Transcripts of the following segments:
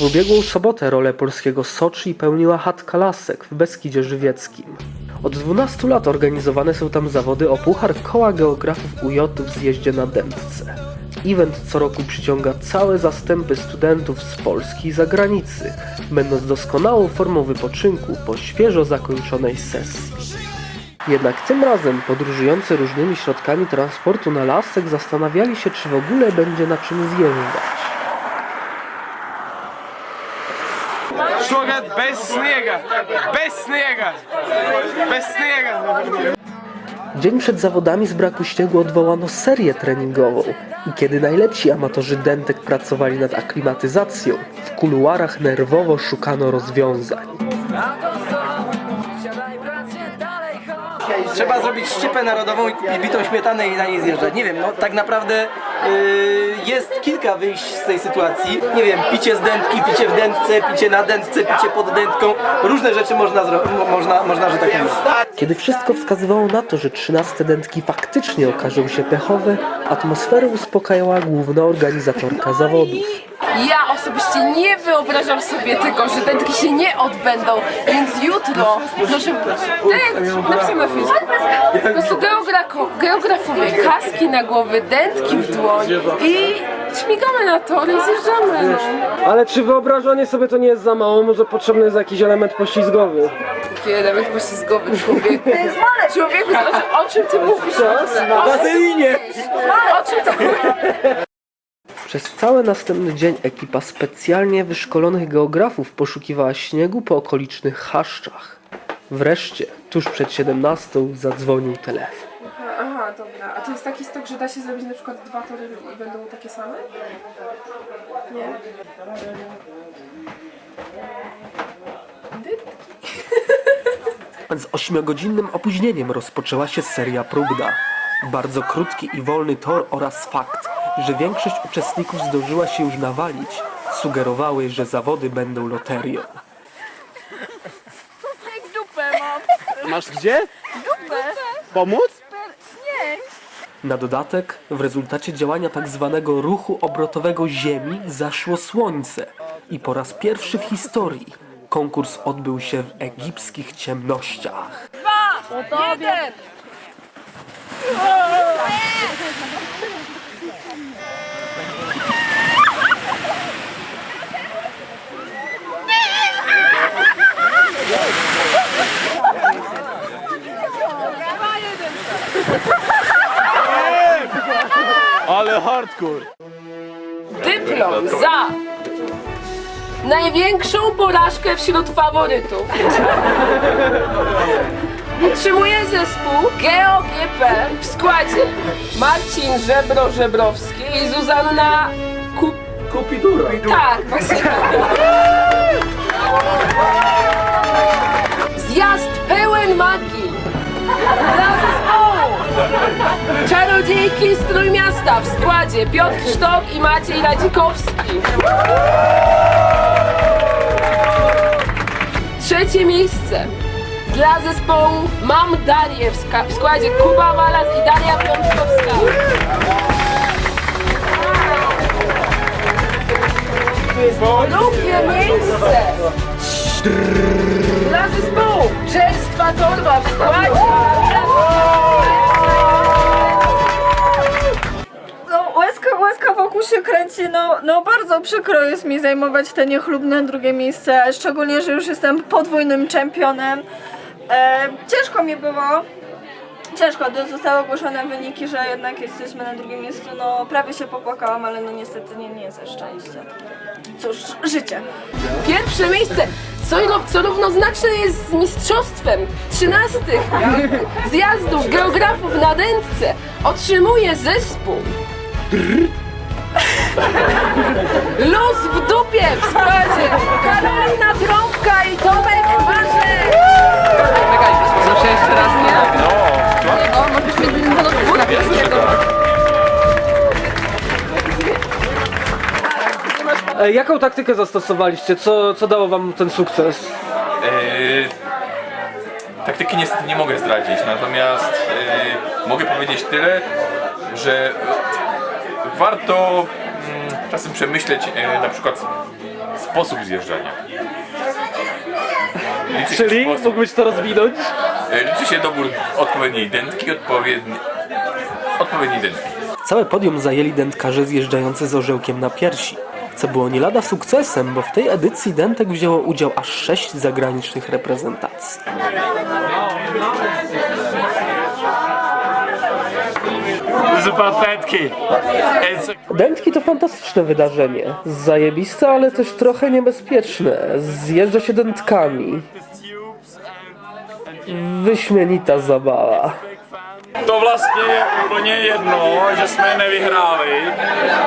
W ubiegłą sobotę rolę polskiego Soczi pełniła chatka Lasek w Beskidzie Żywieckim. Od 12 lat organizowane są tam zawody o Puchar Koła Geografów UJ w zjeździe na Dętce. Event co roku przyciąga całe zastępy studentów z Polski i zagranicy, będąc doskonałą formą wypoczynku po świeżo zakończonej sesji. Jednak tym razem podróżujący różnymi środkami transportu na lasek zastanawiali się, czy w ogóle będzie na czym zjeżdżać. Bez snijega, bez snijega, bez snijega. Dzień przed zawodami z braku śniegu odwołano serię treningową i kiedy najlepsi amatorzy dętek pracowali nad aklimatyzacją, w kuluarach nerwowo szukano rozwiązań. Trzeba zrobić szczypę narodową i bitą śmietanę i na niej zjeżdżać. Nie wiem, no tak naprawdę jest kilka wyjść z tej sytuacji. Nie wiem, picie z dętki, picie w dętce, picie na dętce, picie pod dętką. Różne rzeczy można, można, można że tak mówić. Kiedy wszystko wskazywało na to, że 13 dętki faktycznie okażą się pechowe, atmosferę uspokajała główna organizatorka zawodów. Ja osobiście nie wyobrażam sobie tego, że dętki się nie odbędą, więc jutro proszę dęt, napisałem na Facebooku, po prostu geograko, geografowie, kaski na głowy, dętki w dłoń i śmigamy na tory i zjeżdżamy. No. Ale czy wyobrażanie sobie to nie jest za mało? Może potrzebny jest jakiś element poślizgowy? Taki element poślizgowy człowieku. Człowieku, o, o czym ty mówisz? Na wazelinie! O czym ty mówisz? Przez cały następny dzień ekipa specjalnie wyszkolonych geografów poszukiwała śniegu po okolicznych chaszczach. Wreszcie, tuż przed 17 zadzwonił telefon. Aha, dobra. A to jest taki stok, że da się zrobić na przykład dwa tory i będą takie same? Nie? Z ośmiogodzinnym opóźnieniem rozpoczęła się seria próbna. Bardzo krótki i wolny tor oraz fakt, że większość uczestników zdążyła się już nawalić, sugerowały, że zawody będą loterią. Masz gdzie? Pomóc? Na dodatek, w rezultacie działania tak zwanego ruchu obrotowego Ziemi zaszło słońce. I po raz pierwszy w historii konkurs odbył się w egipskich ciemnościach. Ale hardcore! dyplom za największą porażkę wśród faworytów. Otrzymuje zespół GeoGP w składzie Marcin Żebro-Żebrowski i Zuzanna Kup... Kupidura. Tak, właśnie. Zjazd pełen magii dla. Czarodziejki z Trójmiasta w składzie Piotr Sztok i Maciej Radzikowski. Trzecie miejsce dla zespołu Mam Darię w, w składzie Kuba Malas i Daria Piątkowska. Drugie miejsce dla zespołu Czerstwa Torba w składzie łezka, łezka wokół się kręci, no, no bardzo przykro jest mi zajmować te niechlubne drugie miejsce, szczególnie, że już jestem podwójnym czempionem. E, ciężko mi było, ciężko, zostały ogłoszone wyniki, że jednak jesteśmy na drugim miejscu, no prawie się popłakałam, ale no niestety nie, nie ze szczęścia. Cóż, życie. Pierwsze miejsce, co, co równoznaczne jest z mistrzostwem. 13 zjazdów geografów na dętce. Otrzymuje zespół Luz w dupie w składzie Karolina Trąbka i Tomek Marzek Zawsze jeszcze raz nie? E, jaką taktykę zastosowaliście? Co, co dało wam ten sukces? Eee, taktyki niestety nie mogę zdradzić, natomiast eee, mogę powiedzieć tyle, że warto mm, czasem przemyśleć e, na przykład sposób zjeżdżania. Liczy Czyli sposób, mógłbyś to rozwinąć? e, liczy się dobór odpowiedniej dętki, odpowiedni, odpowiedniej dętki. Całe podium zajęli dętkarze zjeżdżający z orzełkiem na piersi, co było nie lada sukcesem, bo w tej edycji dętek wzięło udział aż sześć zagranicznych reprezentacji. This is about that key. It's Dętki to fantastyczne wydarzenie. Zajebiste, ale też trochę niebezpieczne. Zjeżdża się dętkami. Wyśmienita zabawa. to vlastně je úplně jedno, že jsme nevyhráli,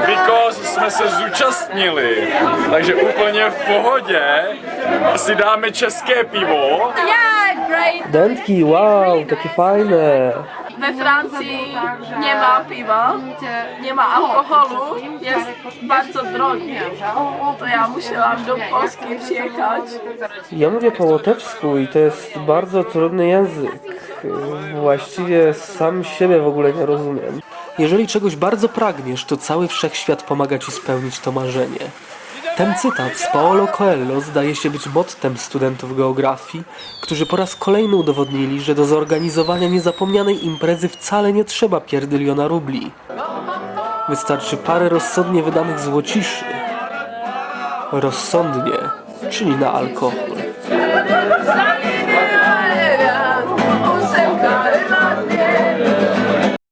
because jsme se zúčastnili. Takže úplně v pohodě si dáme české pivo. Yeah, great! Dętki, wow, takie fajne. We Francji nie ma piwa, nie ma alkoholu, jest bardzo drogi. To ja musiałam do Polski przyjechać. Ja mówię po łotewsku i to jest bardzo trudny język. Właściwie sam siebie w ogóle nie rozumiem. Jeżeli czegoś bardzo pragniesz, to cały wszechświat pomaga ci spełnić to marzenie. Ten cytat z Paolo Coelho zdaje się być mottem studentów geografii, którzy po raz kolejny udowodnili, że do zorganizowania niezapomnianej imprezy wcale nie trzeba pierdyliona rubli. Wystarczy parę rozsądnie wydanych złociszy. Rozsądnie, czyli na alkohol.